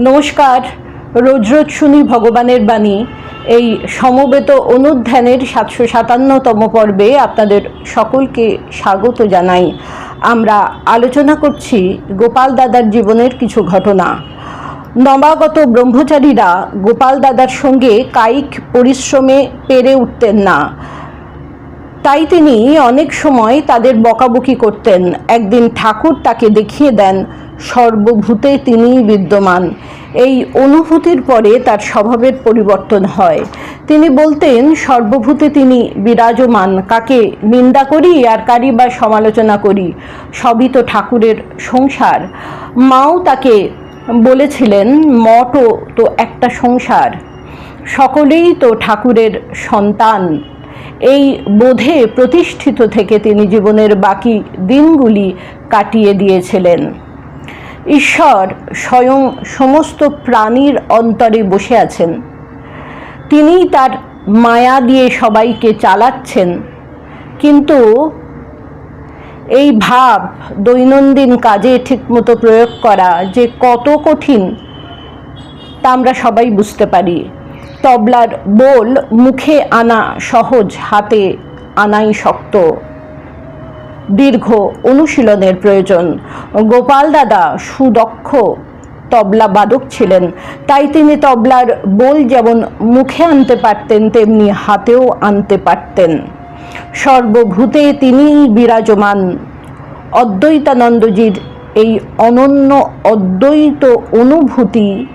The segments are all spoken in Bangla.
নমস্কার। রোজ রোজ শুনি ভগবানের বাণী। এই সমবেত অনুধ্যানের সাতশো সাতান্নতম পর্বে আপনাদের সকলকে স্বাগত জানাই। আমরা আলোচনা করছি গোপাল দাদার জীবনের কিছু ঘটনা। নবাগত ব্রহ্মচারীরা গোপাল দাদার সঙ্গে কায়িক পরিশ্রমে পেরে উঠতেন না। তাই তিনি অনেক সময় তাদের বকাবকি করতেন। একদিন ঠাকুর তাকে দেখিয়ে দেন সর্বভূতে তিনিই বিদ্যমান। এই অনুভূতির পরে তার স্বভাবের পরিবর্তন হয়। তিনি বলতেন, সর্বভূতে তিনি বিরাজমান। কাকে নিন্দা করি আর কারি বা সমালোচনা করি? সবই তো ঠাকুরের সংসার। মাও তাকে বলেছিলেন, মঠও তো একটা সংসার। সকলেই তো ঠাকুরের সন্তান। এই বোধে প্রতিষ্ঠিত থেকে তিনি জীবনের বাকি দিনগুলি কাটিয়ে দিয়েছিলেন। ঈশ্বর স্বয়ং সমস্ত প্রাণীর অন্তরে বসে আছেন। তিনিই তার মায়া দিয়ে সবাইকে চালাচ্ছেন। কিন্তু এই ভাব দৈনন্দিন কাজে ঠিকমতো প্রয়োগ করা যে কত কঠিন, তা আমরা সবাই বুঝতে পারি। তবলার বোল মুখে আনা সহজ, হাতে আনাই শক্ত। দীর্ঘ অনুশীলনের প্রয়োজন। গোপাল দাদা সুদক্ষ তবলা বাদক ছিলেন। তাই তিনি তবলার বোল যেমন মুখে আনতে পারতেন, তেমনি হাতেও আনতে পারতেন। সর্বভূতে তিনিই বিরাজমান। অদ্বৈতানন্দজির এই অনন্য অদ্বৈত অনুভূতি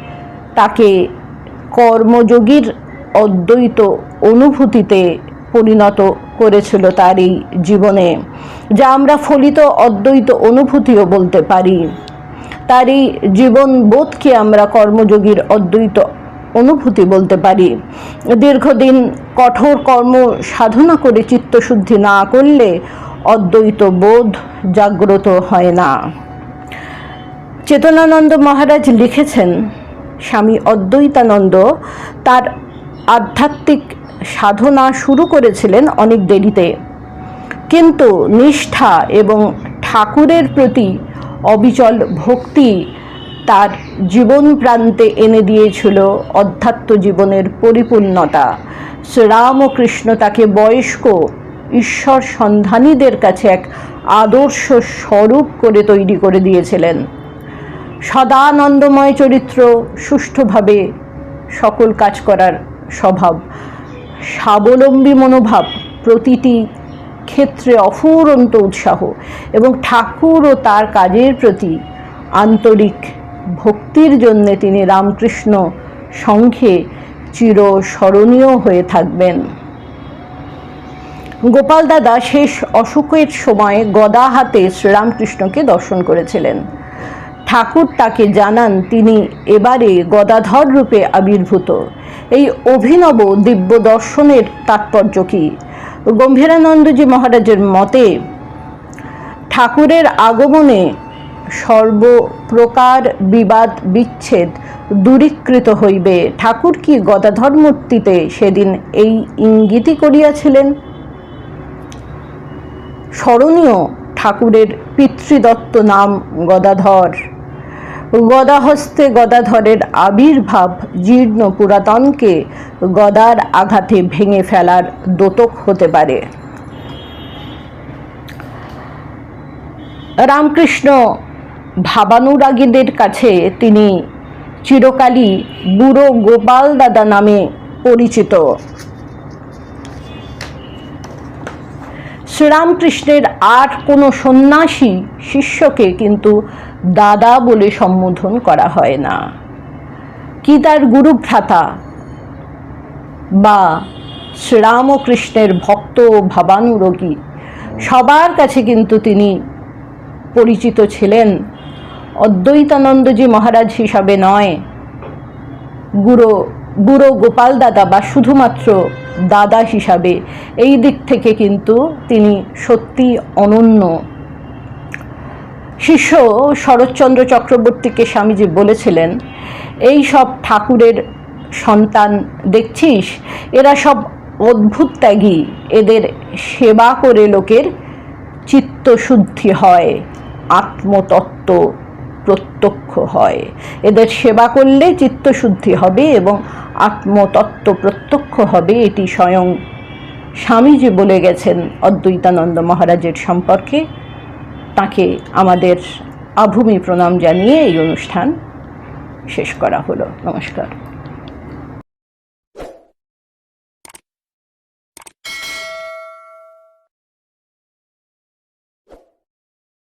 তাকে কর্মযোগীর অদ্বৈত অনুভূতিতে পরিণত করেছিল তার এই জীবনে, যা আমরা ফলিত অদ্বৈত অনুভূতিও বলতে পারি। তার এই জীবন বোধকে আমরা কর্মযোগীর অদ্বৈত অনুভূতি বলতে পারি। দীর্ঘদিন কঠোর কর্ম সাধনা করে চিত্তশুদ্ধি না করলে অদ্বৈত বোধ জাগ্রত হয় না। চেতনানন্দ মহারাজ লিখেছেন, স্বামী অদ্বৈতানন্দ তার আধ্যাত্মিক সাধনা শুরু করেছিলেন অনেক দেরিতে। কিন্তু নিষ্ঠা এবং ঠাকুরের প্রতি অবিচল ভক্তি তার জীবন প্রান্তে এনে দিয়েছিল অধ্যাত্ম জীবনের পরিপূর্ণতা। শ্রীরাম ও কৃষ্ণ তাকে বয়স্ক ঈশ্বর সন্ধানীদের কাছে এক আদর্শ স্বরূপ করে তৈরি করে দিয়েছিলেন। সদানন্দময় চরিত্র সুষ্ঠুভাবে সকল কাজ করার স্বভাব স্বাবলম্বী মনোভাব, প্রতিটি ক্ষেত্রে অফুরন্ত উৎসাহ এবং ঠাকুর ও তার কাজের প্রতি আন্তরিক ভক্তির জন্যে তিনি রামকৃষ্ণ সংঘে চিরস্মরণীয় হয়ে থাকবেন। গোপাল দাদা শেষ অসুখের সময় গদা হাতে শ্রীরামকৃষ্ণকে দর্শন করেছিলেন। ঠাকুর তাকে জানান তিনি এবারে গদাধর রূপে আবির্ভূত। এই অভিনব দিব্য দর্শনের তাৎপর্য কী? গম্ভীরানন্দজি মহারাজের মতে, ঠাকুরের আগমনে সর্বপ্রকার বিবাদ বিচ্ছেদ দূরীকৃত হইবে। ঠাকুর কি গদাধর মূর্তিতে সেদিন এই ইঙ্গিতই করিয়াছিলেন? স্মরণীয় ঠাকুরের পিতৃদত্ত নাম গদাধর। গদাহস্তে গদাধরের আবির্ভাব জীর্ণ পুরাতনকে গদার আঘাতে ভেঙে ফেলার দোতক হতে পারে। রামকৃষ্ণ ভাবানুরাগীদের কাছে তিনি চিরকালই বুড়ো গোপাল দাদা নামে পরিচিত। শ্রীরামকৃষ্ণের আর কোনো সন্ন্যাসী শিষ্যকে কিন্তু দাদা বলে সম্বোধন করা হয় না। কি তার গুরুভ্রাতা? বা, শ্রীরামকৃষ্ণের ভক্ত ভাবানুরোগী, সবার কাছে কিন্তু তিনি পরিচিত ছিলেন। অদ্বৈতানন্দজি মহারাজ হিসাবে নয়। গুরু বুড়ো গোপাল দাদা বা শুধুমাত্র দাদা হিসাবে এই দিক থেকে কিন্তু তিনি সত্যি অনন্য। শিষ্য শরৎচন্দ্র চক্রবর্তীকে স্বামীজি বলেছিলেন, এই সব ঠাকুরের সন্তান দেখছিস? এরা সব অদ্ভুত ত্যাগী। এদের সেবা করে লোকের চিত্তশুদ্ধি হয়, আত্মতত্ত্ব প্রত্যক্ষ হয়। এদের সেবা করলে চিত্তশুদ্ধি হবে এবং আত্মতত্ত্ব প্রত্যক্ষ হবে। এটি স্বয়ং স্বামীজি বলে গেছেন অদ্বৈতানন্দ মহারাজের সম্পর্কে। তাকে আমাদের আভূমি প্রণাম জানিয়ে এই অনুষ্ঠান শেষ করা হলো। নমস্কার।